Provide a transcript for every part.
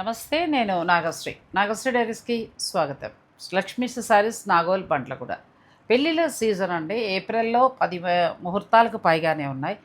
నమస్తే నేను నాగశ్రీ. నాగశ్రీ డైరీస్కి స్వాగతం. లక్ష్మీ సారీస్ నాగోల్ పండ్ల కూడా. పెళ్ళిళ్ళ సీజన్ అండి. ఏప్రిల్లో పది ముహూర్తాలకు పైగానే ఉన్నాయి.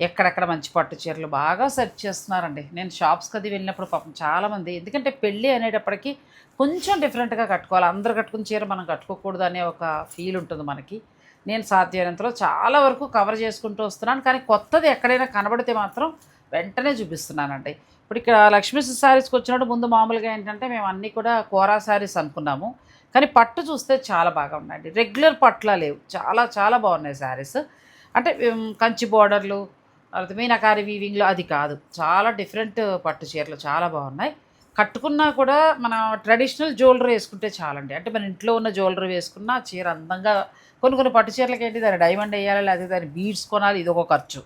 ఎక్కడెక్కడ మంచి పట్టు చీరలు బాగా సెర్చ్ చేస్తున్నారండి. నేను షాప్స్కి అది వెళ్ళినప్పుడు పాపం చాలామంది ఎందుకంటే పెళ్ళి అనేటప్పటికీ కొంచెం డిఫరెంట్గా కట్టుకోవాలి. అందరు కట్టుకున్న చీర మనం కట్టుకోకూడదు అనే ఒక ఫీల్ ఉంటుంది మనకి. నేను సాధ్యమైనంతలో చాలా వరకు కవర్ చేసుకుంటూ వస్తున్నాను. కానీ కొత్తది ఎక్కడైనా కనబడితే మాత్రం వెంటనే చూపిస్తున్నానండి. ఇప్పుడు ఇక్కడ లక్ష్మీ శారీస్కి వచ్చినప్పుడు ముందు మామూలుగా ఏంటంటే మేము అన్నీ కూడా కోరా శారీస్ అనుకున్నాము. కానీ పట్టు చూస్తే చాలా బాగా ఉన్నాయండి. రెగ్యులర్ పట్టులా లేవు. చాలా చాలా బాగున్నాయి శారీస్ అంటే కంచి బోర్డర్లు తర్వాత మీనాకారి వీవింగ్లో అది కాదు. చాలా డిఫరెంట్ పట్టు చీరలు చాలా బాగున్నాయి. కట్టుకున్నా కూడా మన ట్రెడిషనల్ జ్యువెలరీ వేసుకుంటే చాలండి. అంటే మన ఇంట్లో ఉన్న జ్యువెలరీ వేసుకున్నా చీర అందంగా కొన్ని కొన్ని పట్టు చీరలకి ఏంటి దాన్ని డైమండ్ వేయాలి లేకపోతే దాన్ని బీడ్స్ కొనాలి ఇది ఒక ఖర్చు.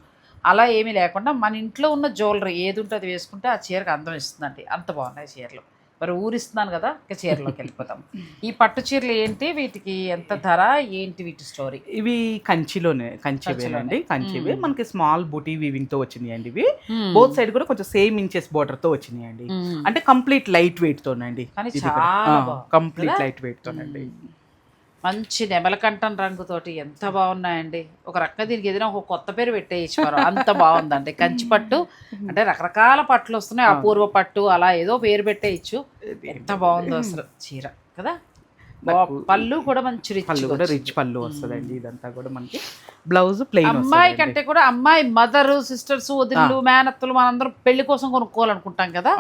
అలా ఏమీ లేకుండా మన ఇంట్లో ఉన్న జ్యువెలరీ ఏది ఉంటే అది వేసుకుంటే ఆ చీరకు అందం ఇస్తుందండి. అంత బాగున్నాయి చీరలు. మరి ఊరిస్తున్నాను కదా ఇక చీరలోకి వెళ్ళిపోతాం. ఈ పట్టు చీరలు ఏంటి? వీటికి ఎంత ధర? ఏంటి వీటి స్టోరీ? ఇవి కంచిలోనే కంచివేనండి కంచివే. మ్మ్. మనకి స్మాల్ బుటీ వీవింగ్తో వచ్చినాయండి ఇవి. బోత్ సైడ్ కూడా కొంచెం సేమ్ ఇంచెస్ బోర్డర్తో వచ్చినాయండి అంటే కంప్లీట్ లైట్ వెయిట్ తోనండి కానీ చాలా బాగుంది కంప్లీట్? లైట్ వెయిట్ తోనండి మంచి నెమలకంఠం రంగుతోటి ఎంత బాగున్నాయండి. ఒక రకంగా దీనికి ఏదైనా ఒక కొత్త పేరు పెట్టేయచ్చు మనం అంత బాగుందండి. కంచి పట్టు అంటే రకరకాల పట్లు వస్తున్నాయి. అపూర్వ పట్టు అలా ఏదో పేరు పెట్టేయచ్చు. ఎంత బాగుందో అసలు చీర కదా? పళ్ళు కూడా మంచి రిచ్ పళ్ళు కూడా రిచ్ పళ్ళు వస్తుందండి. ఇదంతా కూడా మనకి బ్లౌజ్ ప్లెయిన్ అమ్మాయి కంటే కూడా అమ్మాయి మదర్ సిస్టర్స్ వదిళ్ళు మేనత్తలు మనందరం పెళ్ళి కోసం కొనుక్కోవాలనుకుంటాం కదా.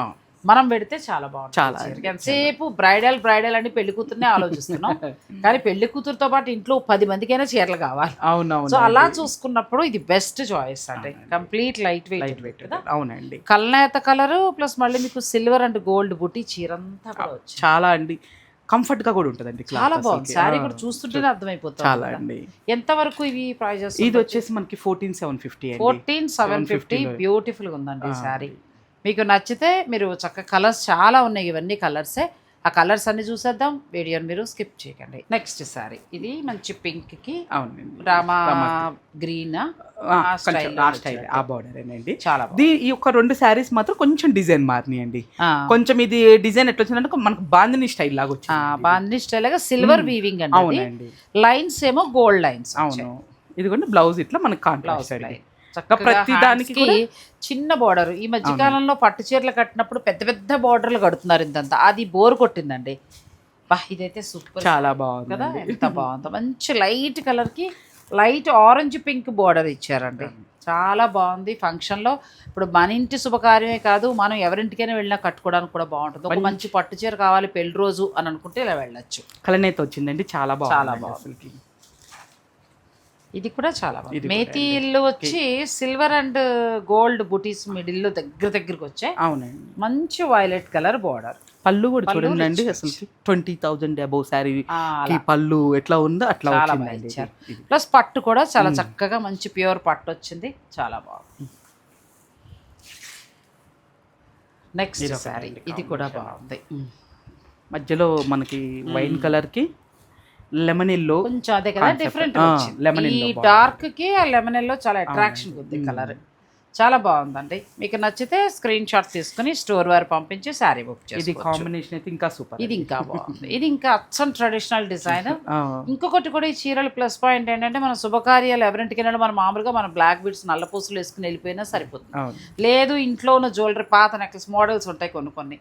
మనం పెడితే చాలా బాగుంటుంది. చాలా. ఎంతసేపు బ్రైడల్ బ్రైడల్ అని పెళ్ళి కూతుర్నే ఆలోచిస్తున్నాం. కానీ పెళ్ళి కూతురుతో పాటు ఇంట్లో పది మందికైనా చీరలు కావాలి. అవునవును సో అలా చూసుకున్నప్పుడు ఇది బెస్ట్ చాయిస్ అంటే complete light light weight weight కదా. అవునండి. కల్నేత కలర్ ప్లస్ మళ్ళీ మీకు సిల్వర్ అండ్ గోల్డ్ బుట్టి చీర అంతా కూడా వచ్చింది చాలా అండి. కంఫర్ట్గా కూడా ఉంటదండి చాలా బాగుంది. ఆ, కూడా చూస్తుంటేనే అర్థమైపోతుంది చాలా. అండి. ఎంత వరకు ఇవి ప్రైజెస్ ఇది వచ్చేసి మనకి fourteen seven fifty fourteen seven fifty 750 లో. బ్యూటిఫుల్గా ఉందండి శారీ. మీకు నచ్చితే మీరు చక్కగా కలర్స్ చాలా ఉన్నాయి ఇవన్నీ కలర్సే. ఆ కలర్స్ అన్ని చూసేద్దాం. వీడియోని మీరు స్కిప్ చేయకండి. నెక్స్ట్ శారీ ఇది మంచి పింక్కి అవునండి. రామా గ్రీన్? ఆ, స్టైల్ బార్డర్ అండి? చాలా ఈ యొక్క రెండు శారీస్ మాత్రం కొంచెం డిజైన్ మారినాయండి. కొంచెం ఇది డిజైన్ ఎట్లా వచ్చిందంటే మనకు బాందిని స్టైల్ లాగా వచ్చింది బాందిని స్టైల్గా సిల్వర్ వీవింగ్ అండి లైన్స్ ఏమో గోల్డ్ లైన్స్ అవును. ఇదిగోండి బ్లౌజ్ ఇట్లా మనకి కాంట్రాస్ట్ ప్రతి దానికి చిన్న బార్డర్ ఈ మధ్య కాలంలో పట్టు చీరలు కట్టినప్పుడు పెద్ద పెద్ద బార్డర్లు కడుతున్నారు ఇంతంతా. అది బోర్ కొట్టిందండి. బా ఇదైతే సూపర్ చాలా కదా? బాగుంది ఎంత బాగుందో. మంచి లైట్ కలర్కి లైట్ ఆరెంజ్ పింక్ బార్డర్ ఇచ్చారండి. చాలా బాగుంది. ఫంక్షన్లో ఇప్పుడు మన ఇంటి శుభకార్యమే కాదు మనం ఎవరింటికైనా వెళ్ళినా కట్టుకోవడానికి కూడా బాగుంటుంది. ఒక మంచి పట్టు చీర కావాలి పెళ్ళి రోజు అని అనుకుంటే ఇలా వెళ్ళొచ్చు. కలనేత వచ్చిందండి. చాలా బాగుంది చాలా బాగుంది. ఇది కూడా చాలా బాగుంది. మేతి ఇల్లు వచ్చి సిల్వర్ అండ్ గోల్డ్ బుటీస్ మిడిల్లో దగ్గర దగ్గరకు వచ్చాయి అవునండి. మంచి వైలెట్ కలర్ బార్డర్. పళ్ళు కూడా చూడండి rich, అసలు ట్వంటీ థౌజండ్ అబౌవ్ శారీ. పళ్ళు ఎట్లా ఉందో అట్లా. ప్లస్ పట్టు కూడా చాలా చక్కగా మంచి ప్యూర్ పట్టు వచ్చింది. చాలా బాగుంది. నెక్స్ట్ శారీ. ఇది కూడా. బాగుంది. మధ్యలో మనకి వైన్ కలర్కి లెమన్ ఎల్లో కొంచెం అదే కదా. డిఫరెంట్ lemon ఈ. డార్క్కి ఆ లెమన్ ఎల్లో చాలా అట్రాక్షన్ ఉంది. కలర్ చాలా బాగుందండి. మీకు నచ్చితే స్క్రీన్ షాట్ తీసుకుని స్టోర్ వారు పంపించి శారీ బుక్ ఇది చేసుకోవచ్చు. కాంబినేషన్ అయితే ఇంకా సూపర్ ఇది ఇంకా బాగుంది. ఇది ఇంకా అచ్చం ట్రెడిషనల్ డిజైన్ ఇంకొకటి కూడా ఈ చీరల ప్లస్ పాయింట్ ఏంటంటే మన శుభకార్యాలు ఎవరింటికి వెళ్ళినా మనం మామూలుగా మన బ్లాక్ బీడ్స్ నల్ల పూసలు వేసుకుని వెళ్ళిపోయినా సరిపోతుంది. లేదు ఇంట్లో ఉన్న జ్యువెలరీ పాత నెక్లెస్ మోడల్స్ ఉంటాయి కొన్ని కొన్ని.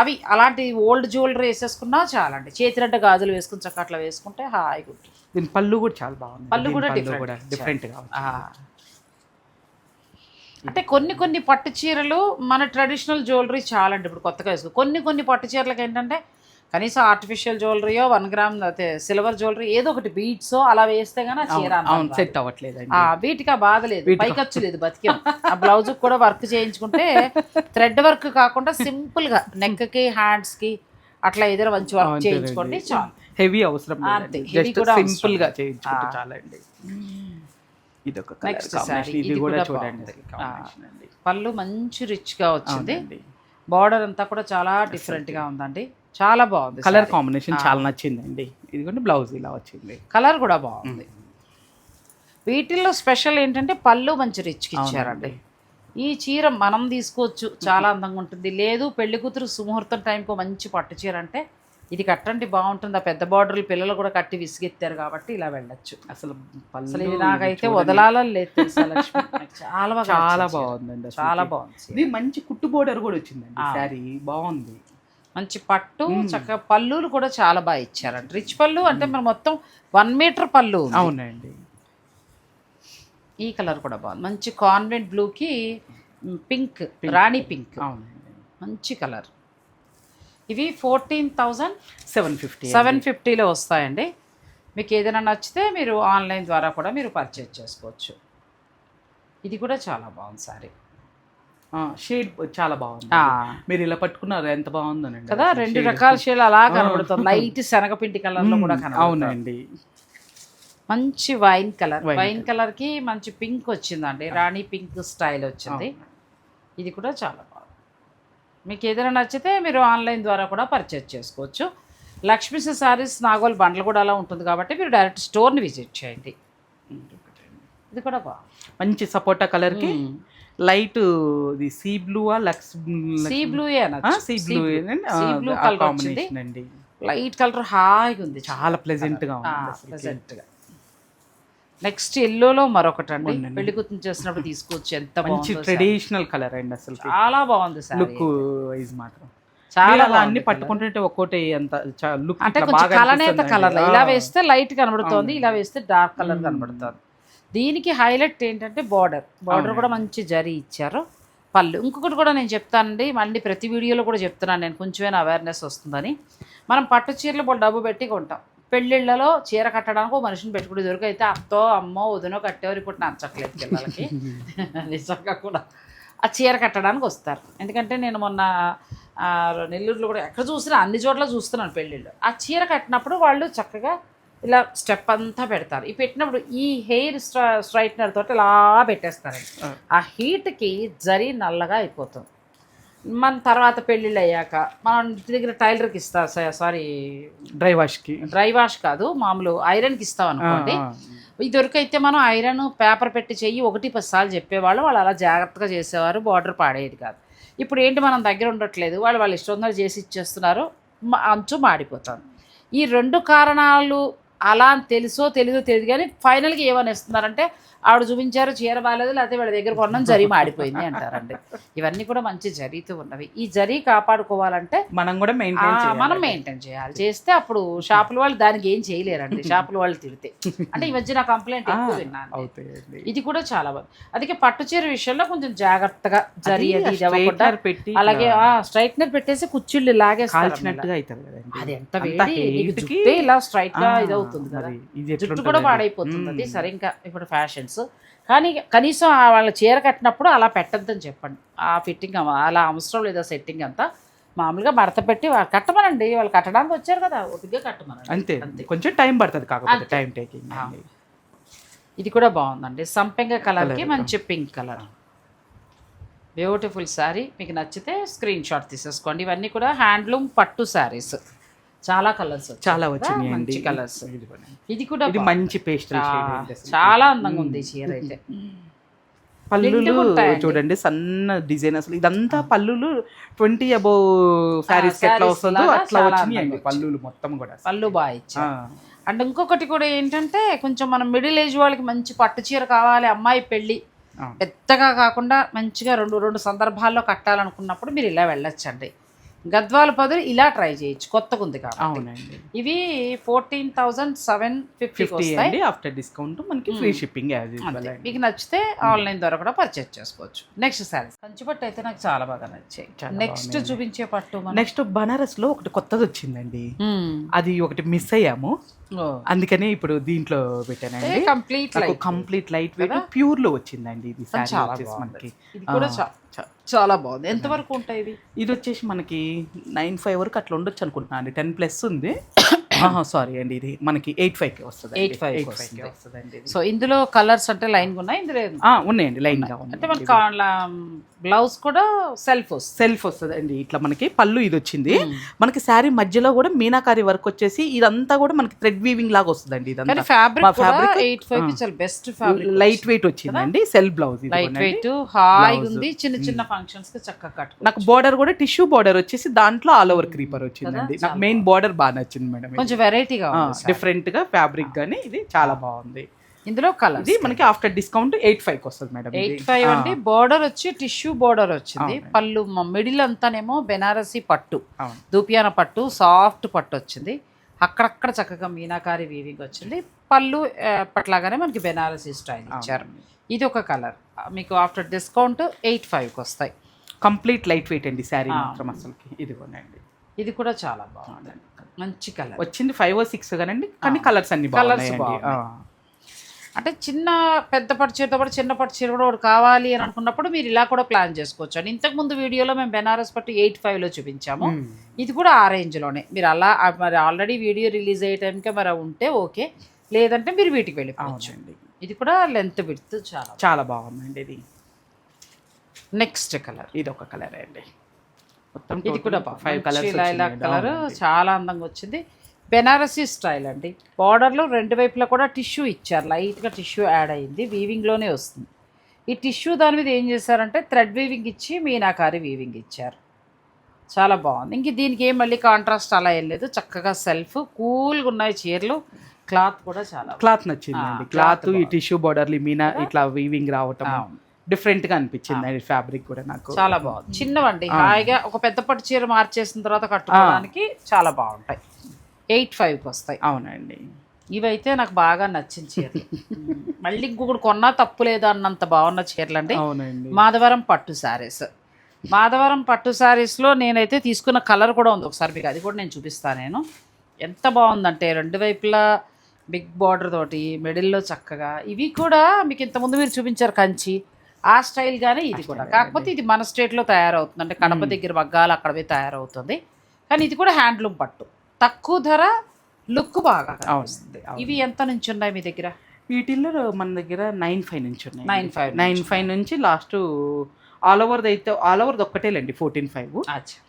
అవి అలాంటి ఓల్డ్ జ్యువెలరీ వేసేసుకున్నా చాలండి. చేతిరంట గాజులు వేసుకుని చక్క అట్లా వేసుకుంటే హాయిగా ఉంటుంది దీని పళ్ళు కూడా చాలా బాగుంది పళ్ళు కూడా. డిఫరెంట్. అంటే కొన్ని కొన్ని పట్టు చీరలు మన ట్రెడిషనల్ జ్యువెలరీ చాలండి. ఇప్పుడు కొత్తగా వేసుకో కొన్ని కొన్ని పట్టు చీరలకు ఏంటంటే కనీసం ఆర్టిఫిషియల్ జ్యువెలరీయో వన్ గ్రామ్ సిల్వర్ జ్యువెలరీ ఏదో ఒకటి బీట్స్ అలా వేస్తే గానీ చీర అవును. సెట్ అవ్వట్లేదండి ఆ వీటికి ఆ బాధ లేదు పైకచ్చు లేదు బతికాం ఆ బ్లౌజ్ కూడా వర్క్ చేయించుకుంటే థ్రెడ్ వర్క్ కాకుండా సింపుల్గా నెక్కి హ్యాండ్స్కి అట్లా ఏదైనా మంచి వర్క్. చేయించుకోండి చాలు హెవీ అవసరం జస్ట్ సింపుల్గా లేదు. చేయించుకుంటే ఆ. చాలండి ఇది ఒక Next కలర్ saree. ఇది ఇది కూడా కూడా చూడండి బాగుంది. అసలు combination అండి. పళ్ళు మంచి రిచ్గా వచ్చింది. బార్డర్ అంతా కూడా చాలా డిఫరెంట్గా ఉందండి చాలా బాగుంది కలర్ కాంబినేషన్ చాలా నచ్చిందండి. ఇది కూడా బ్లౌజ్ ఇలా వచ్చింది. కలర్ కూడా బాగుంది. వీటిల్లో స్పెషల్ ఏంటంటే పళ్ళు మంచి రిచ్ ఇచ్చారండి. ఈ చీర మనం తీసుకోవచ్చు చాలా అందంగా ఉంటుంది. లేదు పెళ్ళి కూతురు సుముహూర్తం టైంకి మంచి పట్టు చీర అంటే ఇది కట్టండి బాగుంటుంది. ఆ పెద్ద బార్డర్లు పిల్లలు కూడా కట్టి విసిగెత్తారు కాబట్టి ఇలా వెళ్ళొచ్చు. అసలు అసలు ఇది నాకైతే. వదలాలని లేదు తెలుసా లక్ష్మి? నాకు చాలా బాగా చాలా. బాగుందండి చాలా బాగుంది. ఇది మంచి కుట్టు బోర్డర్ కూడా వచ్చిందండి. శారీ బాగుంది. మంచి పట్టు. చక్కగా పళ్ళులు కూడా చాలా బాగా ఇచ్చారంట. రిచ్ పళ్ళు అంటే మనం మొత్తం వన్ మీటర్ పళ్ళు. అవునండి. ఈ కలర్ కూడా బాగుంది. మంచి కాన్వెంట్ బ్లూకి పింక్ రాణి పింక్. అవునండి. మంచి కలర్. ఇవి fourteen thousand seven fifty seven ఫిఫ్టీలో వస్తాయండి. మీకు ఏదైనా నచ్చితే మీరు ఆన్లైన్ ద్వారా కూడా మీరు పర్చేజ్ చేసుకోవచ్చు. ఇది కూడా చాలా బాగుంది సారీ. షేడ్ చాలా బాగుంది. మీరు ఇలా పట్టుకున్నారు ఎంత బాగుందనండి. కదా రెండు. రకాల షేడ్ అలా. కనబడుతుంది. లైట్ శనగపిండి కలర్లో కూడా కనబడుతుంది. అవునండి. మంచి వైన్ కలర్ వైన్ కలర్కి మంచి పింక్ వచ్చిందండి. రాణి పింక్ స్టైల్ వచ్చింది. ఇది కూడా చాలా బాగుంది. మీకు ఏదైనా నచ్చితే మీరు ఆన్లైన్ ద్వారా కూడా పర్చేజ్ చేసుకోవచ్చు. లక్ష్మీ సారీస్ నాగోల్ బండ్లు కూడా అలా ఉంటుంది కాబట్టి మీరు డైరెక్ట్ స్టోర్ని విజిట్ చేయండి. ఇది కూడా బాగుంది. మంచి సపోటా కలర్కి లైట్ ఇది sea blue Lux sea blue? Sea blue sea blue colour వచ్చింది. కాంబినేషన్ అండి. లైట్ కలర్ హాయిగా ఉంది. చాలా ప్లెజెంట్గా ఉంది. ప్లెజెంట్గా. నెక్స్ట్ ఎల్లోలో మరొకటి అండి. పెళ్ళి కూతురు చేసినప్పుడు తీసుకోవచ్చు. ఎంత మంచి. ట్రెడిషనల్ కలర్ అండి అసలు చాలా బాగుంది సార్ లుక్ వైజ్ మాత్రం. చాలా అన్ని. పట్టుకుంటుంటే ఒక్కోటి అంత లుక్ అంటే కలనేత కలర్ ఇలా వేస్తే లైట్ కనబడుతోంది ఇలా వేస్తే డార్క్ కలర్. కనబడుతోంది. దీనికి హైలైట్ ఏంటంటే బార్డర్. బార్డర్ కూడా మంచి జరీ ఇచ్చారు. పళ్ళు. ఇంకొకటి కూడా నేను చెప్తానండి. మళ్ళీ ప్రతి వీడియోలో కూడా చెప్తున్నాను నేను. కొంచెమైనా అవేర్నెస్ వస్తుందని. మనం పట్టు చీరలు డబ్బు పెట్టి కొంటాం. పెళ్ళిళ్ళలో చీర కట్టడానికి ఒక మనిషిని పెట్టుకుని దొరికి అయితే అత్తో అమ్మో వదినో కట్టేవారు ఇప్పుడు నచ్చట్లేదు పిల్లలకి. నిజంగా కూడా ఆ చీర కట్టడానికి వస్తారు. ఎందుకంటే నేను మొన్న నెల్లూరులో కూడా ఎక్కడ చూసినా అన్ని చోట్ల చూస్తున్నాను పెళ్ళిళ్ళు. ఆ చీర కట్టినప్పుడు వాళ్ళు చక్కగా ఇలా స్టెప్ అంతా పెడతారు. ఈ పెట్టినప్పుడు ఈ హెయిర్ స్ట్రా స్ట్రైట్నర్ తోటి ఇలా పెట్టేస్తారండి ఆ. హీట్కి జరి నల్లగా అయిపోతుంది. మన తర్వాత పెళ్ళిళ్ళు అయ్యాక మనం ఇంటి దగ్గర టైలర్కి ఇస్తా సారీ డ్రై వాష్కి. డ్రై వాష్ కాదు మామూలు ఐరన్కి ఇస్తాం అనుకోండి. ఇదివరకు అయితే మనం ఐరన్ పేపర్ పెట్టి చెయ్యి ఒకటి పది సార్లు చెప్పేవాళ్ళు. వాళ్ళు అలా జాగ్రత్తగా చేసేవారు బార్డర్ పాడేది కాదు. ఇప్పుడు ఏంటి మనం దగ్గర ఉండట్లేదు వాళ్ళు వాళ్ళు ఇష్టం చేసి ఇచ్చేస్తున్నారు అంచు మాడిపోతుంది ఈ రెండు కారణాలు అలా అని తెలుసో తెలియదో తెలియదు కానీ ఫైనల్గా ఏమని ఇస్తున్నారంటే ఆవిడ చూపించారు చీర బాగాలేదు లేకపోతే వీళ్ళ దగ్గర కొన్నాం జరీ మాడిపోయింది అంటారండి. ఇవన్నీ కూడా మంచి జరీతో ఉన్నవి. ఈ జరీ కాపాడుకోవాలంటే మనం కూడా మెయింటైన్ మనం మెయింటైన్ చేయాలి. చేస్తే అప్పుడు షాపుల వాళ్ళు దానికి ఏం చేయలేరండి. షాపుల వాళ్ళు తిడితే. అంటే ఈ మధ్య నా కంప్లైంట్ ఎక్కువ విన్నాను ఇది కూడా చాలా బాగుంది. అందుకే పట్టు చీర విషయంలో కొంచెం జాగ్రత్తగా జరి అది పెట్టి అలాగే స్ట్రైట్నర్ పెట్టేసి కుచ్చిళ్ళు లాగేస్తారు కాల్చినట్టుగా అవుతుంది అది ఎంత వేడి ఇలా స్ట్రైట్గా ఇది అవుతుంది కదా జుట్టు? కూడా పాడైపోతుంది అది. సరే ఇంకా ఇప్పుడు ఫ్యాషన్స్ కానీ కనీసం వాళ్ళ చీర కట్టినప్పుడు అలా పెట్టద్దని చెప్పండి. ఆ ఫిట్టింగ్ అలా అవసరం లేదా సెట్టింగ్ అంతా మామూలుగా మడత పెట్టి వాళ్ళు కట్టమనండి. వాళ్ళు కట్టడానికి వచ్చారు కదా ఒటిగా కట్టమనండి. అంతే. అంతే. కొంచెం టైం పడుతుంది కాకపోతే. Time taking. ఇది కూడా బాగుందండి. సంపెంగ కలర్కి. మంచి పింక్ కలర్ బ్యూటిఫుల్ శారీ మీకు నచ్చితే స్క్రీన్ షాట్ తీసేసుకోండి. ఇవన్నీ కూడా హ్యాండ్లూమ్ పట్టు శారీస్ చాలా కలర్స్ చాలా వచ్చినాయి మంచి కలర్స్ ఇది కూడా. మంచి పేస్టల్ చా- చాలా అందంగా ఉంది చీర అయితే. పల్లులు. చూడండి సన్న డిజైన్ అసలు. ఇదంతా పల్లులు ట్వంటీ అబౌవ్ శారీస్ ఎట్లా వస్తుందో అట్లా అండి పల్లులు మొత్తం కూడా పళ్ళు బాగా ఆ, ఇచ్చారు. అండ్ ఇంకొకటి కూడా ఏంటంటే కొంచెం మనం మిడిల్ ఏజ్ వాళ్ళకి మంచి పట్టు చీర కావాలి అమ్మాయి పెళ్ళి. పెద్దగా కాకుండా మంచిగా రెండు రెండు సందర్భాల్లో కట్టాలనుకున్నప్పుడు మీరు ఇలా వెళ్ళొచ్చండి. గద్వాల పదులు ఇలా ట్రై చేయొచ్చు. కొత్తగా ఉంది కాబట్టి. అవునండి. ఇవి ఫోర్టీన్ థౌజండ్ సెవెన్ ఫిఫ్టీ అండి ఆఫ్టర్ డిస్కౌంట్ మనకి ఫ్రీ షిప్పింగ్ మీకు నచ్చితే ఆన్లైన్ ద్వారా కూడా పర్చేజ్ చేసుకోవచ్చు. నెక్స్ట్ శారీస్ కంచిపట్టు అయితే నాకు చాలా బాగా నచ్చాయి. నెక్స్ట్. చూపించే పట్టు నెక్స్ట్ బనారస్లో ఒకటి కొత్తది వచ్చిందండి. అది ఒకటి మిస్ అయ్యాము. అందుకని ఇప్పుడు దీంట్లో పెట్టానండి. Complete complete light weight? ప్యూర్లో వచ్చిందండి ఇది వచ్చేసి. మనకి. ఇది చాలా బాగుంది. ఎంత వరకు ఉంటాయి ఇవి? ఇది వచ్చేసి మనకి నైన్ ఫైవ్ వరకు అట్లా ఉండొచ్చు అనుకుంటున్నాను అండి. టెన్ ప్లస్ ఉంది. సారీ అండి ఇది మనకి ఎయిట్ ఫైవ్కి వస్తుంది 8.5 కి కి వస్తుంది. వస్తుందండి ఇది. సో ఇందులో కలర్స్ అంటే లైన్ ఉన్నాయి? ఇందులో ఉన్నాయండి లైన్గా అంటే మనకి బ్లౌజ్ కూడా సెల్ఫ్ వస్తుంది. సెల్ఫ్ వస్తుంది అండి ఇట్లా మనకి పళ్ళు ఇది వచ్చింది. మనకి శారీ మధ్యలో కూడా మీనాకారి వర్క్ వచ్చేసి ఇదంతా కూడా మనకి థ్రెడ్ వీవింగ్ లాగా వస్తుందండి ఇదంతా. ఫ్యాబ్రిక్ బెస్ట్ లైట్ వెయిట్ వచ్చిందండి. Self blouse light weight Blouse. ఉంది చిన్న చిన్న ఫంక్షన్స్కి చక్కగా కట్టుకో నాకు బార్డర్ కూడా టిష్యూ బార్డర్ వచ్చేసి దాంట్లో ఆల్ ఓవర్ క్రీపర్ వచ్చిందండి? నాకు మెయిన్ బార్డర్ బాగా నచ్చింది మేడం కొంచెం వెరైటీగా డిఫరెంట్గా ఫ్యాబ్రిక్ గానీ ఇది చాలా బాగుంది. ఇందులో కలర్ ఇది మనకి ఆఫ్టర్ డిస్కౌంట్ ఎయిట్ ఫైవ్కి వస్తుంది మేడం ఎయిట్ ఫైవ్ అండి బోర్డర్ వచ్చి టిష్యూ బోర్డర్ వచ్చింది. పళ్ళు మిడిల్ అంతానేమో బెనారసి పట్టు దూపియాన పట్టు సాఫ్ట్ పట్టు వచ్చింది. అక్కడక్కడ చక్కగా మీనాకారి వీవింగ్ వచ్చింది. పళ్ళు పట్లాగానే మనకి బెనారసి స్టైల్ ఇచ్చారు. ఇది ఒక కలర్ మీకు ఆఫ్టర్ డిస్కౌంట్ ఎయిట్ ఫైవ్కి వస్తాయి. కంప్లీట్ లైట్ వెయిట్ అండి శారీ. మాత్రం అసలుకి. ఇది కొనండి ఇది కూడా చాలా బాగుంది. మంచి కలర్ వచ్చింది ఫైవ్ సిక్స్ కానండి కానీ. కలర్స్ అన్ని బాగున్నాయండి. బాగున్నాయి. అంటే చిన్న పెద్ద పట్టు చీరతో పాటు చిన్న పట్టు చీర కూడా ఒకటి కావాలి అని అనుకున్నప్పుడు మీరు ఇలా కూడా ప్లాన్ చేసుకోవచ్చు. అండి ఇంతకు ముందు వీడియోలో మేము బెనారస్ పట్టు ఎయిట్ ఫైవ్లో చూపించాము. ఇది కూడా ఆ రేంజ్లోనే మీరు అలా మరి ఆల్రెడీ వీడియో రిలీజ్ అయ్యే టైంకే మరి ఉంటే ఓకే లేదంటే మీరు వీటికి వెళ్ళిపోవచ్చు. ఇది కూడా లెంత్ విడ్త్ చాలా చాలా బాగుందండి ఇది. నెక్స్ట్ కలర్ ఇది ఒక కలర్ అండి. మొత్తం ఇది కూడా ఫైవ్ లైలాక్ కలర్ చాలా అందంగా వచ్చింది. బెనారసీ స్టైల్ అండి. బార్డర్లో రెండు వైపులా కూడా టిష్యూ ఇచ్చారు. లైట్గా టిష్యూ యాడ్ అయ్యింది వీవింగ్లోనే వస్తుంది. ఈ టిష్యూ దాని మీద ఏం చేశారంటే థ్రెడ్ వీవింగ్ ఇచ్చి మీనాకారి వీవింగ్ ఇచ్చారు. చాలా బాగుంది. ఇంక దీనికి ఏం మళ్ళీ కాంట్రాస్ట్ అలా ఏం లేదు. చక్కగా సెల్ఫ్ కూల్గా ఉన్నాయి చీరలు. క్లాత్ కూడా చాలా క్లాత్ నచ్చిందండి ఆ, క్లాత్ ఈ టిష్యూ బార్డర్లు మీనా ఇట్లా వీవింగ్ రావటం. డిఫరెంట్గా అనిపించింది. అండి ఫ్యాబ్రిక్ కూడా నాకు. చాలా బాగుంది. చిన్నవండి. హాయిగా ఒక పెద్ద పట్టు చీర మార్చేసిన తర్వాత కట్టుకోవడానికి చాలా బాగుంటాయి. ఎయిట్ ఫైవ్కి వస్తాయి. అవునండి. ఇవైతే నాకు బాగా నచ్చిన చీరలు. మళ్ళీ ఇంకొకటి కొన్నా తప్పు లేదా అన్నంత బాగున్న చీరలు అండి అవునండి. మాధవరం పట్టు శారీస్. మాధవరం పట్టు శారీస్లో నేనైతే తీసుకున్న కలర్ కూడా ఉంది. ఒకసారి మీకు అది కూడా నేను చూపిస్తాను నేను. ఎంత బాగుందంటే రెండు వైపులా బిగ్ బార్డర్ తోటి మిడిల్లో చక్కగా. ఇవి కూడా మీకు ఇంతకుముందు మీరు చూపించారు కంచి. ఆ స్టైల్ గానే ఇది కూడా. కాకపోతే ఇది మన స్టేట్లో తయారవుతుంది అంటే కడప దగ్గర మగ్గాలు అక్కడ తయారవుతుంది. కానీ ఇది కూడా హ్యాండ్లూమ్ పట్టు. తక్కువ ధర లుక్ బాగా. ఇవి ఎంత నుంచి ఉన్నాయి మీ దగ్గర? వీటిల్లో మన దగ్గర నైన్ ఫైవ్ నుంచి ఉన్నాయి నైన్ ఫైవ్ నైన్ ఫైవ్ నుంచి లాస్ట్ ఆల్ ఓవర్ది అయితే ఆల్ ఓవర్ది ఒక్కటేలేండి ఫోర్టీన్ ఫైవ్.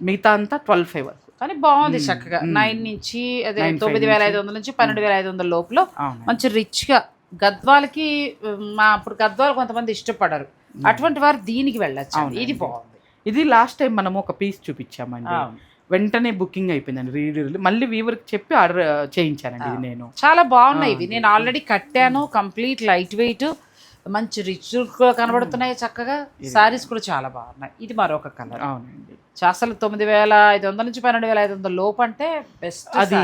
మిగతా అంతా ట్వెల్వ్ ఫైవ్ వరకు. కానీ బాగుంది. చక్కగా. నైన్ నుంచి అదే తొమ్మిది వేల. ఐదు వందల నుంచి పన్నెండు వేల ఐదు వందల లోపల మంచి రిచ్గా గద్వాలకి ఉమ్, మా అప్పుడు గద్వాలు కొంతమంది ఇష్టపడరు. అటువంటి వారు దీనికి వెళ్ళచ్చు. ఇది బాగుంది. ఇది లాస్ట్ టైం మనం ఒక పీస్ చూపించామండి. వెంటనే బుకింగ్ అయిపోయిందండి రీ మళ్ళీ వీవర్కి చెప్పి ఆర్డర్ చేయించానండి ఇది నేను. చాలా బాగున్నాయి ఇవి. నేను ఆల్రెడీ కట్టాను కంప్లీట్ లైట్ వెయిట్ మంచి రిచ్ కనబడుతున్నాయి చక్కగా. సారీస్ కూడా చాలా బాగున్నాయి. ఇది మరొక కలర్. అవునండి. అసలు తొమ్మిది వేల ఐదు వందల నుంచి పన్నెండు వేల ఐదు వందల లోపు అంటే బెస్ట్ అది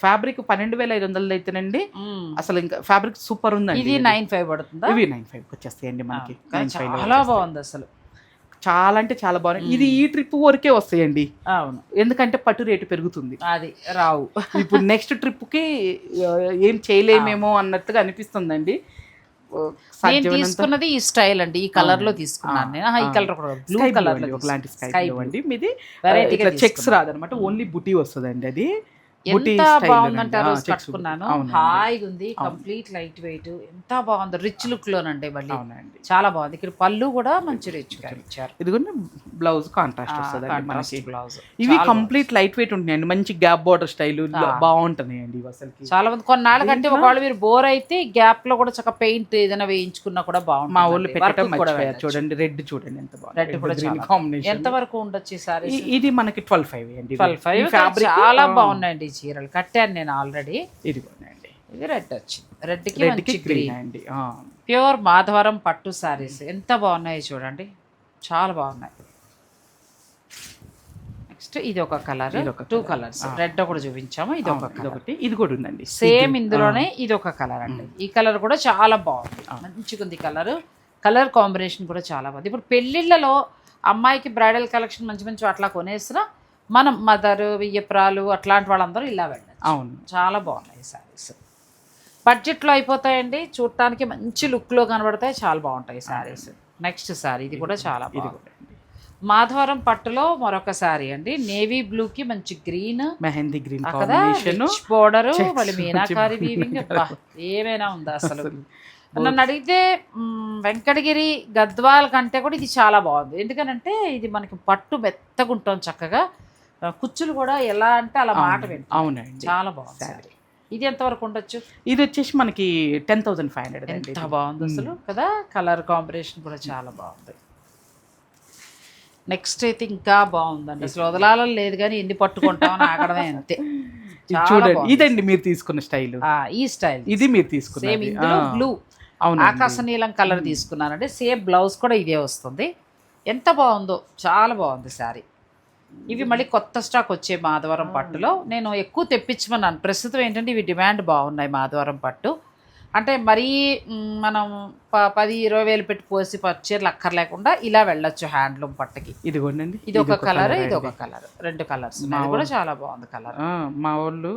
ఫ్యాబ్రిక్ పన్నెండు వేల ఐదు వందలు అయితేనండి అసలు ఇంకా ఫ్యాబ్రిక్ సూపర్ ఉందండి ఇది నైన్ ఫైవ్ పడుతుందా? ఇవి నైన్ ఫైవ్ వచ్చేస్తాయండి మనకి. ఆ, కానీ 9.5 లో చాలా. బాగుంది అసలు. చాలా అంటే చాలా బాగుంది ఇది ఈ ట్రిప్ వరకే వస్తాయండి. అవును. ఎందుకంటే పట్టు రేటు పెరుగుతుంది. అది రావు. ఇప్పుడు నెక్స్ట్ ట్రిప్కి ఆ, ఏం చేయలేమేమో అన్నట్టుగా అనిపిస్తుందండి. నేను తీసుకున్నది ఈ స్టైల్ అండి. ఈ కలర్లో తీసుకున్నాను నేను. ఈ. కలర్ బ్లూ కలర్ అండి, లో ఒకలాంటి స్కై అండి. మీది చెక్స్. రాదనమాట. ఓన్లీ బుటీ వస్తుందండి అది. బుటీ ఎంత బాగుందంటే ఆ రోజు కట్టుకున్నాను. హాయిగా ఉంది కంప్లీట్ లైట్ వెయిట్. ఎంత బాగుంది రిచ్ లుక్ లోనండి మళ్ళీ చాలా బాగుంది. ఇక్కడ పళ్ళు కూడా మంచి రిచ్ ఇచ్చారు ఇది కూడా బ్లౌజ్ కాంట్రాస్ట్ వస్తుంది బ్లౌజ్. ఇవి కంప్లీట్ లైట్ వెయిట్ ఉంటాయండి మంచి గ్యాప్ బార్డర్ స్టైల్ బాగుంటున్నాయండి ఇవి అసలుకి. చాలా మంది కొన్నాళ్ళ కంటే ఒకవేళ మీరు బోర్ అయితే గ్యాప్లో కూడా చక్కగా పెయింట్ ఏదైనా వేయించుకున్నా కూడా బాగుంటుంది మా ఊళ్ళో పెట్టడం కూడా. చూడండి రెడ్ చూడండి ఎంత Red కూడా కాంబినేషన్ ఎంత వరకు ఉండొచ్చు సారీ ఇది మనకి ట్వెల్వ్ ఫైవ్ అండి. ట్వెల్వ్ ఫైవ్ ఫ్యాబ్రిక్ చాలా బాగున్నాయండి చీరలు కట్టాను నేను ఆల్రెడీ. ఇది బాగున్నాయండి ఇది రెడ్ వచ్చింది రెడ్కి రెడ్కి మంచి గ్రీన్ అండి. ప్యూర్ మాధవరం పట్టు సారీస్ ఎంత బాగున్నాయి చూడండి. చాలా బాగున్నాయి. నెక్స్ట్ ఇది ఒక కలర్ టూ. కలర్స్. రెడ్ ఒకటి చూపించాము ఇది ఒక ఇది కలర్ ఒకటి. ఇది కూడా ఉందండి. సేమ్ ఇందులోనే ఇది ఒక కలర్ అండి. ఈ కలర్ కూడా చాలా బాగుంది. మంచిగా ఉంది కలర్ కలర్ కాంబినేషన్ కూడా చాలా బాగుంది. ఇప్పుడు పెళ్ళిళ్ళలో అమ్మాయికి బ్రైడల్ కలెక్షన్ మంచి మంచి అట్లా కొనేసినా మనం మదర్ వియ్యపురాలు అట్లాంటి వాళ్ళందరూ ఇలా వెళ్ళచ్చు. అవును. చాలా బాగున్నాయి శారీస్ బడ్జెట్లో అయిపోతాయండి. చూడటానికి మంచి లుక్లో కనబడతాయి. చాలా బాగుంటాయి శారీస్ నెక్స్ట్ శారీ ఇది కూడా చాలా అండి. మాధవరం పట్టులో మరొక శారీ అండి. నేవీ బ్లూ కి మంచి గ్రీన్ మెహందీ గ్రీన్ బోర్డర్ మళ్ళీ మీనాకారి వీవింగ్. ఏమైనా ఉందా అసలు? నన్ను అడిగితే వెంకటగిరి గద్వాల కంటే కూడా ఇది చాలా బాగుంది. ఎందుకనంటే ఇది మనకి పట్టు మెత్తగా ఉంటుంది చక్కగా. కుచ్చులు కూడా ఎలా అంటే అలా మాట అవును, అవునండి. చాలా బాగుంది. ఇది ఎంతవరకు ఉండొచ్చు? ఇది వచ్చేసి మనకి టెన్ థౌసండ్ ఫైవ్ హండ్రెడ్ ఎంత బాగుంది అసలు కదా? కలర్ కాంబినేషన్ కూడా చాలా బాగుంది. నెక్స్ట్ అయితే ఇంకా బాగుందండి. అసలు వదలాలని లేదు కానీ ఎన్ని పట్టుకుంటామని ఆగడమే అంతే. చూడండి. ఇదండి మీరు తీసుకున్న స్టైల్. ఆ, ఈ స్టైల్. ఇది మీరు ఆ, బ్లూ అవునండి. ఆకాశ నీలం కలర్ తీసుకున్నానంటే సేమ్ బ్లౌజ్ కూడా ఇదే వస్తుంది. ఎంత బాగుందో చాలా బాగుంది శారీ ఇవి మళ్ళీ కొత్త స్టాక్ వచ్చే మాధవరం పట్టులో. నేను ఎక్కువ తెప్పించమన్నాను. ప్రస్తుతం ఏంటంటే ఇవి డిమాండ్ బాగున్నాయి మాధవరం పట్టు. అంటే మరీ మనం ప పది ఇరవై వేలు పెట్టి పోసి పచ్చీరలు అక్కర్లేకుండా ఇలా వెళ్ళొచ్చు హ్యాండ్లూమ్ పట్టుకి. ఇదిగోండి ఇది ఒక కలర్ ఇది. ఒక కలర్ రెండు కలర్స్ మా కూడా చాలా బాగుంది కలర్ మా వాళ్ళు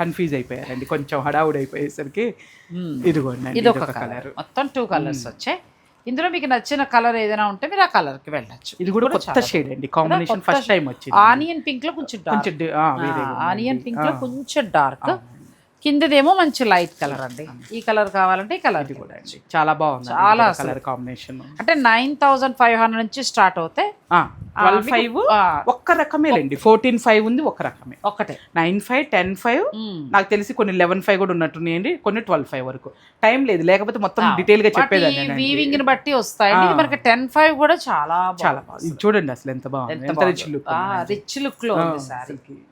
కన్ఫ్యూజ్ అయిపోయారండి. కొంచెం హడావుడి అయిపోయేసరికి ఇదిగోండి ఇది ఒక కలర్ మొత్తం టూ కలర్స్ వచ్చాయి. ఇందులో మీకు నచ్చిన కలర్ ఏదైనా ఉంటే మీరు ఆ కలర్కి వెళ్ళొచ్చు. ఇది కూడా కొత్త షేడ్ అండి. కాంబినేషన్ ఫస్ట్ టైం వచ్చింది. ఆనియన్ పింక్లో కొంచెం డార్క్. ఆనియన్ పింక్లో కొంచెం డార్క్. కిందదేమో మంచి లైట్ కలర్ అండి. ఈ కలర్ కావాలంటే ఈ కలర్ కూడా అండి. చాలా బాగుంది చాలా. Colour combination. అంటే నైన్ థౌసండ్ ఫైవ్ హండ్రెడ్ నుంచి స్టార్ట్ ట్వెల్వ్ మీకు- ఫైవ్ ఒక్క రకమేలండి ఫోర్టీన్ ఫైవ్ ఉంది ఒక రకమే. ఒక్కటే నైన్ ఫైవ్ టెన్ ఫైవ్. నాకు తెలిసి కొన్ని లెవెన్ ఫైవ్ కూడా ఉన్నట్టున్నాయండి కొన్ని ట్వెల్వ్ ఫైవ్ వరకు. టైం లేదు లేకపోతే మొత్తం డీటెయిల్గా చెప్పేదాన్ని వీవింగ్ని బట్టి వస్తాయి. మనకి టెన్ ఫైవ్ కూడా చాలా చాలా చూడండి అసలు ఎంత బాగుంది. ఎంత ఎంత రిచ్ లుక్ రిచ్ లుక్లో ఉంది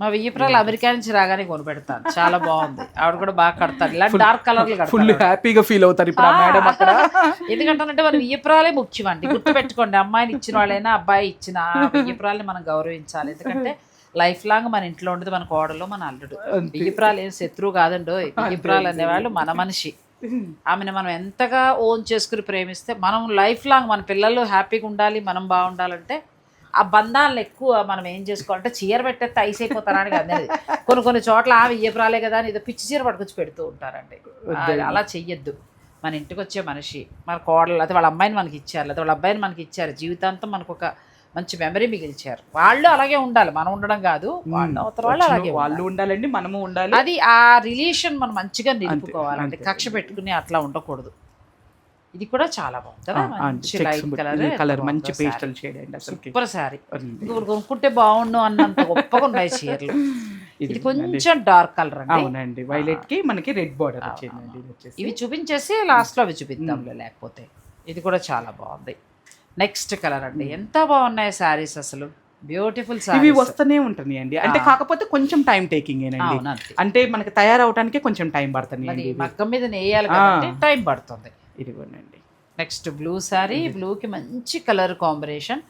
మా వియ్యపురాలు అమెరికా నుంచి రాగానే కొనిపెడతాను. చాలా బాగుంది. ఆవిడ కూడా బాగా కడతారు. ఇలాంటి డార్క్ కలర్లు ఫుల్ హ్యాపీగా ఫీల్ అవుతారు ఇప్పుడు మేడం అక్కడ. ఎందుకంటే మన వియ్యపురాలే ముఖ్యం అండి గుర్తుపెట్టుకోండి అమ్మాయిని ఇచ్చిన వాళ్ళైనా అబ్బాయి ఇచ్చిన ఆ వియ్యపురాల్ని మనం గౌరవించాలి. ఎందుకంటే లైఫ్ లాంగ్ మన ఇంట్లో ఉండేది మన కోడలు మన అల్లుడు. అంతే. వియ్యపురాలు ఏం శత్రువు కాదండో వియ్యపురాలు అనేవాళ్ళు మన మనిషి. ఆమెను మనం ఎంతగా ఓన్ చేసుకుని ప్రేమిస్తే మనం లైఫ్ లాంగ్ మన పిల్లలు హ్యాపీగా ఉండాలి మనం బాగుండాలంటే ఆ బంధాలను ఎక్కువ మనం ఏం చేసుకోవాలంటే చీర పెట్టేస్తే ఐస్ అయిపోతారా అని కాదు. అనేది. కొన్ని కొన్ని చోట్ల ఆ వియ్యపురాలే కదా అని ఏదో పిచ్చి చీర పట్టుకొచ్చి పెడుతూ ఉంటారండి. అలా చెయ్యొద్దు. మన ఇంటికి వచ్చే మనిషి మన కోడలు అయితే వాళ్ళ అమ్మాయిని మనకి ఇచ్చారు లేదా వాళ్ళ అబ్బాయిని మనకి ఇచ్చారు జీవితాంతం మనకు ఒక మంచి మెమరీ మిగిల్చారు. వాళ్ళు అలాగే ఉండాలి. మనం ఉండడం కాదు. వాళ్ళు అవతల వాళ్ళు అలాగే వాళ్ళు ఉండాలి. ఉండాలండి మనము ఉండాలి. అది ఆ రిలేషన్ మనం మంచిగా నిలుపుకోవాలండి. కక్ష పెట్టుకుని అట్లా ఉండకూడదు. ఇది కూడా చాలా బాగుంది. లైట్ కలర్ కలర్ మంచి పేస్టల్ షేడ్ అండి అసలు సూపర్ సారీ కొనుక్కుంటే బాగుండు అన్నంత గొప్పగా ఉన్నాయి చీరలు. ఇది కొంచెం డార్క్ కలర్ అండి. అవునండి. వైలెట్కి మనకి రెడ్ బార్డర్ వచ్చిందండి ఇవి చూపించేసి లాస్ట్లో అవి చూపిద్దాంలే లేకపోతే. ఇది కూడా చాలా బాగుంది. నెక్స్ట్ కలర్ అండి. ఎంత బాగున్నాయి శారీస్ అసలు. బ్యూటిఫుల్ ఇవి వస్తూనే ఉంటున్నాయండి. అంటే కాకపోతే కొంచెం టైం టేకింగ్ ఏనండి అంటే మనకి తయారవటానికి కొంచెం టైం పడుతుంది అండి మగ్గం మీద నేయాలి టైం పడుతుంది. ఇదిగోనండి. నెక్స్ట్ బ్లూ శారీ బ్లూకి మంచి కలర్ కాంబినేషన్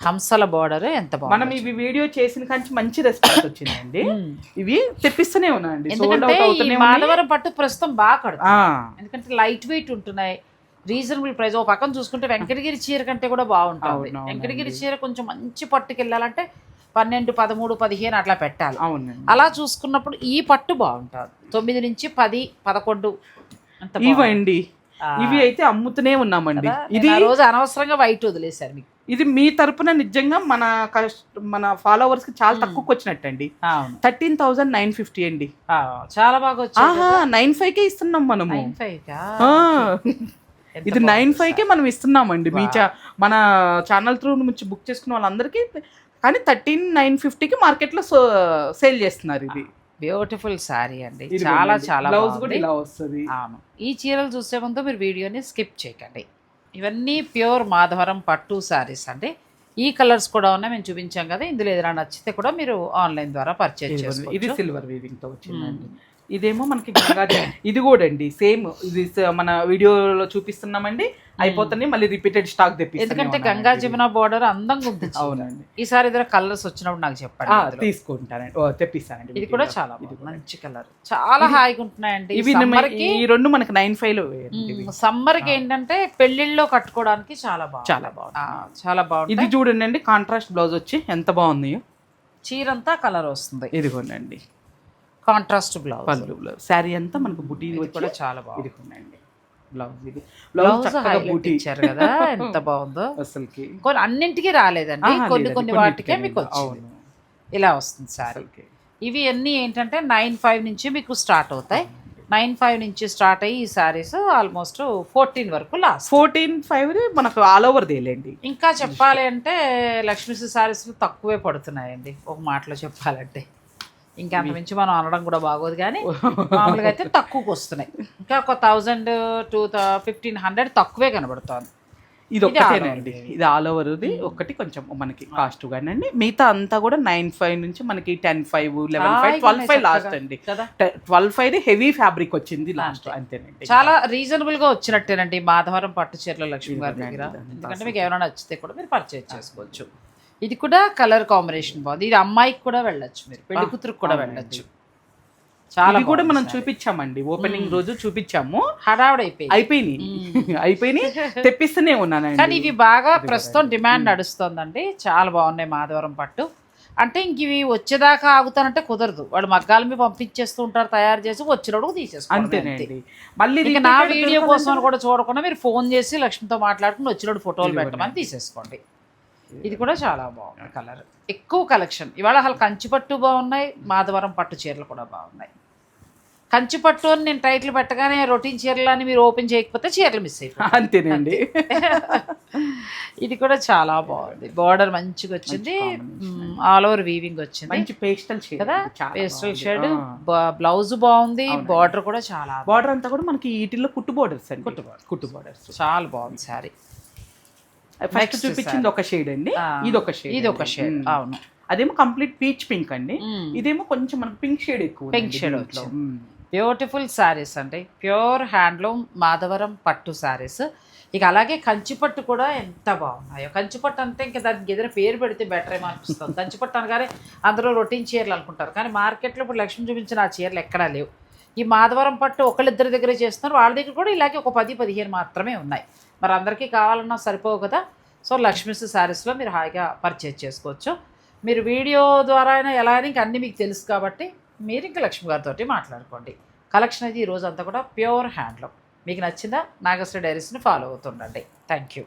హంసల బార్డర్ ఎంత మనం బాగుంది ఇవి వీడియో చేసిన కాంచి మంచి రెస్పాన్స్ వచ్చిందండి. మ్మ్. ఇవి తెప్పిస్తూనే ఉన్నాయండి ఎందుకంటే మాధవరం పట్టు ప్రస్తుతం బాగా కడుతుంది. ఎందుకంటే లైట్ వెయిట్ ఉంటున్నాయి. రీజనబుల్ ప్రైస్ ఓ పక్కన చూసుకుంటే వెంకటగిరి చీర కంటే కూడా బాగుంటుంది. వెంకటగిరి చీర కొంచెం మంచి పట్టుకి వెళ్ళాలంటే పన్నెండు పదమూడు పదిహేను అట్లా పెట్టాలి. అవునండి. అలా చూసుకున్నప్పుడు ఈ పట్టు బాగుంటుంది. తొమ్మిది నుంచి పది పదకొండు ఆ, ఇవి అయితే అమ్ముతూనే ఉన్నామండి? ఇది రోజు అనవసరంగా వైట్ వదిలేశారు మీకు. ఇది మీ తరపున నిజంగా మన కస్ట్ మన ఫాలోవర్స్కి చాలా తక్కువకి వచ్చినట్టండి. థర్టీన్ థౌసండ్ నైన్ ఫిఫ్టీ అండి. చాలా బాగా వచ్చింది ఆహా నైన్ ఫైవ్ కే ఇస్తున్నాం మనము. ఇది నైన్ ఫైవ్ కే మనం ఇస్తున్నామండి. మీ మన ఛానల్ త్రూ నుంచి బుక్ చేసుకున్న వాళ్ళందరికీ కానీ థర్టీన్ నైన్ ఫిఫ్టీకి మార్కెట్లో సేల్ చేస్తున్నారు ఇది. బ్యూటిఫుల్ శారీ అండి. ఇది చాలా. చాలా బ్లౌజ్ కూడా ఇలా వస్తుంది. అవును. ఈ చీరలు చూసే ముందు మీరు వీడియోని స్కిప్ చేయకండి. ఇవన్నీ ప్యూర్ మాధవరం పట్టు శారీస్ అండి. ఈ కలర్స్ కూడా ఉన్నాయి. మేము చూపించాం కదా ఇందులో ఏదైనా నచ్చితే కూడా మీరు ఆన్లైన్ ద్వారా పర్చేజ్ ఇది చేసుకోవచ్చు. సిల్వర్ వీవింగ్తో వచ్చిందండి. ఇదేమో మనకి ఇది కూడా అండి. సేమ్ ఇది మన వీడియోలో చూపిస్తున్నామండి. అయిపోతుంది మళ్ళీ రిపీటెడ్ స్టాక్ తెప్పిస్తానే ఎందుకంటే. గంగా జమున బోర్డర్ అందంగా ఉంది. అవునండి. ఈసారి ఏదైనా కలర్స్ వచ్చినప్పుడు నాకు చెప్పండి. తీసుకుంటానండి. తెప్పిస్తానండి ఇది కూడా. చాలా. మంచి కలర్ చాలా హాయిగా ఉంటున్నాయండి. ఇవి ఈ రెండు మనకి నైన్ ఫైవ్లో. సమ్మర్కి ఏంటంటే పెళ్ళిళ్ళలో కట్టుకోవడానికి చాలా బాగుంది. చాలా బాగుంది. చాలా బాగుంది. ఇది చూడండి అండి కాంట్రాస్ట్ బ్లౌజ్ వచ్చి ఎంత బాగుంది? చీరంతా కలర్ వస్తుంది. ఇదిగోండి కాంట్రాస్ట్ బ్లౌజ్ పళ్ళు బ్లౌజ్ శారీ అంతా మనకు బుటీ కూడా చాలా బాగుంది. ఇదిగోండి బ్లౌజ్ ఇది. బ్లౌజ్ చక్కగా బూటీ. ఇచ్చారు కదా ఎంత బాగుందో. అసలుకి. కొన్ని అన్నింటికి రాలేదండి. కొన్ని కొన్ని వాటికే మీకు అవును. ఇలా వస్తుంది సారీ. ఇవి అన్నీ ఏంటంటే నైన్ ఫైవ్ నుంచి మీకు స్టార్ట్ అవుతాయి. నైన్ ఫైవ్ నుంచి స్టార్ట్ అయ్యి ఈ శారీస్ ఆల్మోస్ట్ ఫోర్టీన్ వరకు లాస్ట్ ఫోర్టీన్ ఫైవ్ మనకు ఆల్ ఓవర్ దేలేండి ఇంకా చెప్పాలి అంటే లక్ష్మీ శారీస్లు తక్కువే పడుతున్నాయండి. ఒక మాటలో చెప్పాలంటే. ఇంకా అంత మించి మనం అనడం కూడా బాగోదు కానీ మామూలుగా అయితే తక్కువకి వస్తున్నాయి. ఇంకా ఒక థౌజండ్ టూ ఫిఫ్టీన్ హండ్రెడ్ తక్కువే కనబడుతోంది. ఇది ఒక్కటేనండి. ఇది ఆల్ ఓవర్ది ఒక్కటి కొంచెం మనకి కాస్ట్ అండి మిగతా అంతా కూడా నైన్ ఫైవ్ నుంచి మనకి ten five eleven five twelve five last. అండి. ట్వెల్వ్ ఫైవ్ హెవీ ఫ్యాబ్రిక్ వచ్చింది లాస్ట్ అంతేనండి. చాలా రీజనబుల్గా వచ్చినట్టేనండి మాధవరం పట్టు చీరల లక్ష్మి గారి దగ్గర ఎందుకంటే మీకు ఏమైనా నచ్చితే కూడా మీరు పర్చేజ్ చేసుకోవచ్చు. ఇది కూడా కలర్ కాంబినేషన్ బాగుంది. ఇది అమ్మాయికి కూడా వెళ్ళొచ్చు మీరు. పెళ్ళి కూతురికి కూడా. వెళ్ళొచ్చు. చాలా ఇది కూడా మనం చూపించామండి. ఓపెనింగ్ రోజు చూపించాము. హడావుడి అయిపోయింది. అయిపోయినాయి. అయిపోయినాయి. తెప్పిస్తూనే ఉన్నానండి. కానీ ఇవి బాగా ప్రస్తుతం డిమాండ్ నడుస్తోందండి. చాలా బాగున్నాయి మాధవరం పట్టు. అంటే ఇంక ఇవి వచ్చేదాకా ఆగుతానంటే కుదరదు. వాళ్ళు మగ్గాల మీద పంపించేస్తూ ఉంటారు తయారు చేసి వచ్చినప్పుడు తీసేసుకోండి అంతేనండి. మళ్ళీ నా వీడియో కోసం కూడా చూడకుండా మీరు ఫోన్ చేసి లక్ష్మితో మాట్లాడుకుని వచ్చినప్పుడు ఫోటోలు పెట్టమని తీసేసుకోండి. ఇది కూడా చాలా బాగుంది కలర్. ఎక్కువ కలెక్షన్. ఇవాళ అసలు కంచి పట్టు బాగున్నాయి మాధవరం పట్టు చీరలు కూడా బాగున్నాయి. కంచి పట్టు అని నేను టైటిల్ పెట్టగానే రొటీన్ చీరలు అని మీరు ఓపెన్ చేయకపోతే చీరలు మిస్ అయిపోతాయి. అంతేనండి. ఇది కూడా చాలా బాగుంది. బార్డర్ మంచిగా వచ్చింది. ఆల్ ఓవర్ వీవింగ్ వచ్చింది. మంచి పేస్టల్ షేడ్ కదా? పేస్టల్ షేడ్ బ్లౌజ్ బాగుంది. బార్డర్ కూడా చాలా బార్డర్ అంతా కూడా మనకి వీటిల్లో కుట్టు బోర్డర్స్ అండి. కుట్టు borders. కుట్టు బోర్డర్స్ చాలా బాగుంది సారీ ఫస్ట్ చూపించింది ఒక షేడ్ అండి. ఇది ఒక షేడ్ ఇది ఒక షేడ్ అవును. అదేమో కంప్లీట్ పీచ్ పింక్ అండి. ఇదేమో కొంచెం మనకి పింక్ షేడ్ ఎక్కువ shade వచ్చింది. బ్యూటిఫుల్ శారీస్ అండి. ప్యూర్ హ్యాండ్లూమ్ మాధవరం పట్టు శారీస్ ఇక అలాగే కంచి పట్టు కూడా ఎంత బాగున్నాయో. కంచి పట్టు అంటే ఇంకా దానికి ఏదైనా పేరు పెడితే బెటర్ ఏమో అనిపిస్తుంది. కంచి పట్టు అనగానే అందరూ రొటీన్ చీరలు అనుకుంటారు. కానీ మార్కెట్లో ఇప్పుడు లక్ష్మి చూపించిన ఆ చీరలు ఎక్కడా లేవు. ఈ మాధవరం పట్టు ఒకళ్ళిద్దరి దగ్గరే చేస్తున్నారు. వాళ్ళ దగ్గర కూడా ఇలాగే ఒక పది పదిహేను మాత్రమే ఉన్నాయి. మరి అందరికీ కావాలన్నా సరిపోవు కదా. సో లక్ష్మీస్ శారీస్లో మీరు హాయిగా పర్చేజ్ చేసుకోవచ్చు. మీరు వీడియో ద్వారా అయినా ఎలా అయినా ఇంక అన్నీ మీకు తెలుసు కాబట్టి మీరు ఇంకా లక్ష్మి గారితో మాట్లాడుకోండి. కలెక్షన్ అయితే ఈ రోజు అంతా కూడా ప్యూర్ హ్యాండ్లూమ్. మీకు నచ్చిందా? నాగశ్రీ డైరీస్ని ఫాలో అవుతుండండి. Thank you.